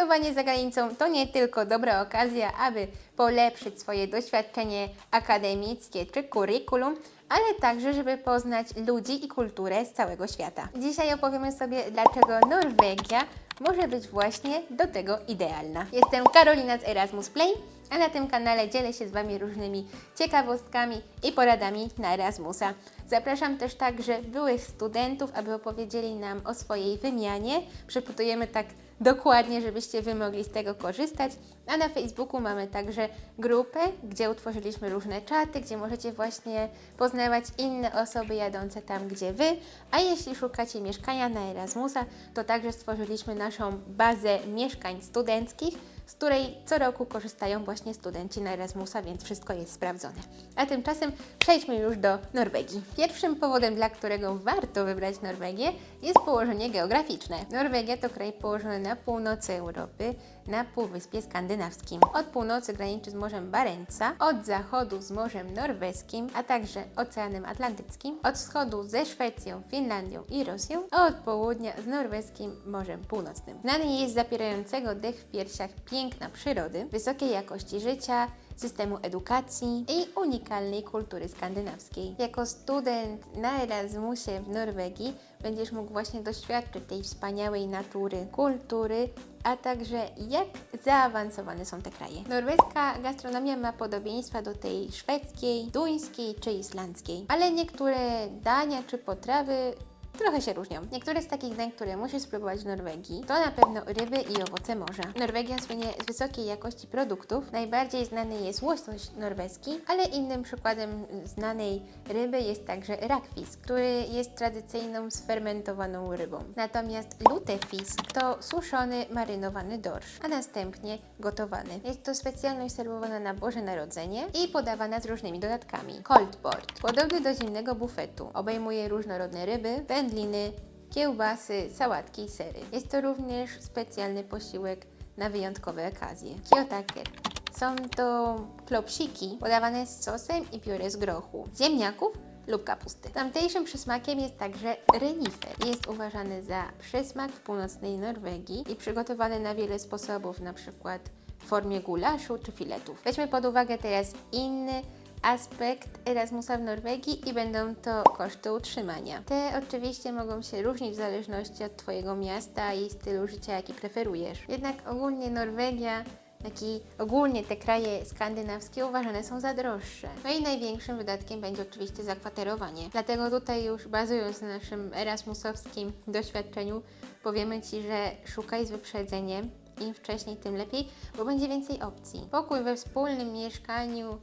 Studiowanie za granicą to nie tylko dobra okazja, aby polepszyć swoje doświadczenie akademickie czy curriculum, ale także, żeby poznać ludzi i kulturę z całego świata. Dzisiaj opowiemy sobie, dlaczego Norwegia może być właśnie do tego idealna. Jestem Karolina z Erasmus Play, a na tym kanale dzielę się z Wami różnymi ciekawostkami i poradami na Erasmusa. Zapraszam też także byłych studentów, aby opowiedzieli nam o swojej wymianie. Przepytujemy tak dokładnie, żebyście Wy mogli z tego korzystać. A na Facebooku mamy także grupę, gdzie utworzyliśmy różne czaty, gdzie możecie właśnie poznawać inne osoby jadące tam, gdzie Wy. A jeśli szukacie mieszkania na Erasmusa, to także stworzyliśmy naszą bazę mieszkań studenckich, z której co roku korzystają właśnie studenci na Erasmusa, więc wszystko jest sprawdzone. A tymczasem przejdźmy już do Norwegii. Pierwszym powodem, dla którego warto wybrać Norwegię, jest położenie geograficzne. Norwegia to kraj położony na północy Europy, na Półwyspie Skandynawskim. Od północy graniczy z Morzem Barentsa, od zachodu z Morzem Norweskim, a także Oceanem Atlantyckim, od wschodu ze Szwecją, Finlandią i Rosją, a od południa z Norweskim Morzem Północnym. Znany jest zapierającego dech w piersiach piękna przyrody, wysokiej jakości życia, systemu edukacji i unikalnej kultury skandynawskiej. Jako student na Erasmusie w Norwegii będziesz mógł właśnie doświadczyć tej wspaniałej natury, kultury, a także jak zaawansowane są te kraje. Norweska gastronomia ma podobieństwa do tej szwedzkiej, duńskiej czy islandzkiej, ale niektóre dania czy potrawy trochę się różnią. Niektóre z takich dań, które musisz spróbować w Norwegii, to na pewno ryby i owoce morza. Norwegia słynie z wysokiej jakości produktów. Najbardziej znany jest łosoś norweski, ale innym przykładem znanej ryby jest także rakfisk, który jest tradycyjną sfermentowaną rybą. Natomiast lutefisk to suszony, marynowany dorsz, a następnie gotowany. Jest to specjalność serwowana na Boże Narodzenie i podawana z różnymi dodatkami. Cold board, podobny do zimnego bufetu, obejmuje różnorodne ryby, wędliny, kiełbasy, sałatki i sery. Jest to również specjalny posiłek na wyjątkowe okazje. Kiotaker. Są to klopsiki podawane z sosem i pióre z grochu, ziemniaków lub kapusty. Tamtejszym przysmakiem jest także renifer. Jest uważany za przysmak w północnej Norwegii i przygotowany na wiele sposobów, na przykład w formie gulaszu czy filetów. Weźmy pod uwagę teraz inny aspekt Erasmusa w Norwegii i będą to koszty utrzymania. Te oczywiście mogą się różnić w zależności od Twojego miasta i stylu życia, jaki preferujesz. Jednak ogólnie Norwegia jak i ogólnie te kraje skandynawskie uważane są za droższe. No i największym wydatkiem będzie oczywiście zakwaterowanie. Dlatego tutaj już bazując na naszym erasmusowskim doświadczeniu, powiemy Ci, że szukaj z wyprzedzeniem. Im wcześniej, tym lepiej, bo będzie więcej opcji. Pokój we wspólnym mieszkaniu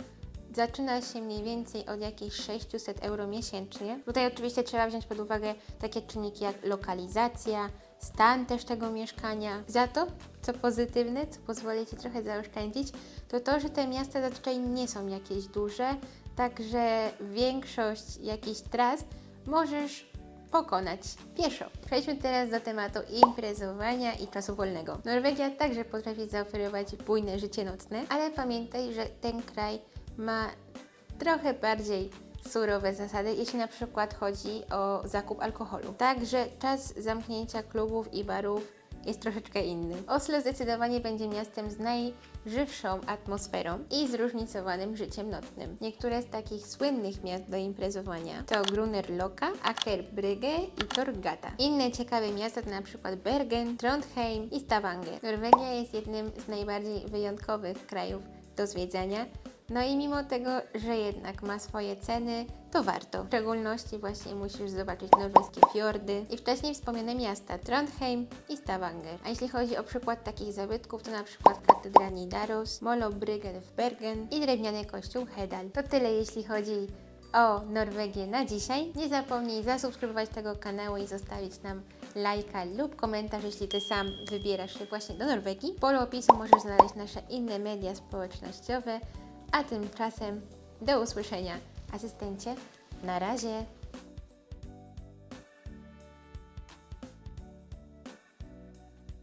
zaczyna się mniej więcej od jakichś 600 euro miesięcznie. Tutaj oczywiście trzeba wziąć pod uwagę takie czynniki jak lokalizacja, stan też tego mieszkania. Za to, co pozytywne, co pozwoli Ci trochę zaoszczędzić, to to, że te miasta zazwyczaj nie są jakieś duże, także większość jakichś tras możesz pokonać pieszo. Przejdźmy teraz do tematu imprezowania i czasu wolnego. Norwegia także potrafi zaoferować bujne życie nocne, ale pamiętaj, że ten kraj ma trochę bardziej surowe zasady, jeśli na przykład chodzi o zakup alkoholu. Także czas zamknięcia klubów i barów jest troszeczkę inny. Oslo zdecydowanie będzie miastem z najżywszą atmosferą i zróżnicowanym życiem nocnym. Niektóre z takich słynnych miast do imprezowania to Grunerloka, Akerbrygge i Torgata. Inne ciekawe miasta to przykład Bergen, Trondheim i Stavanger. Norwegia jest jednym z najbardziej wyjątkowych krajów do zwiedzania, no i mimo tego, że jednak ma swoje ceny, to warto. W szczególności właśnie musisz zobaczyć norweskie fiordy i wcześniej wspomniane miasta Trondheim i Stavanger. A jeśli chodzi o przykład takich zabytków, to na przykład katedra Nidaros, Molo Bryggen w Bergen i drewniany kościół Hedal. To tyle jeśli chodzi o Norwegię na dzisiaj. Nie zapomnij zasubskrybować tego kanału i zostawić nam lajka lub komentarz, jeśli Ty sam wybierasz się właśnie do Norwegii. W polu opisu możesz znaleźć nasze inne media społecznościowe, a tymczasem do usłyszenia. Asystencie, na razie.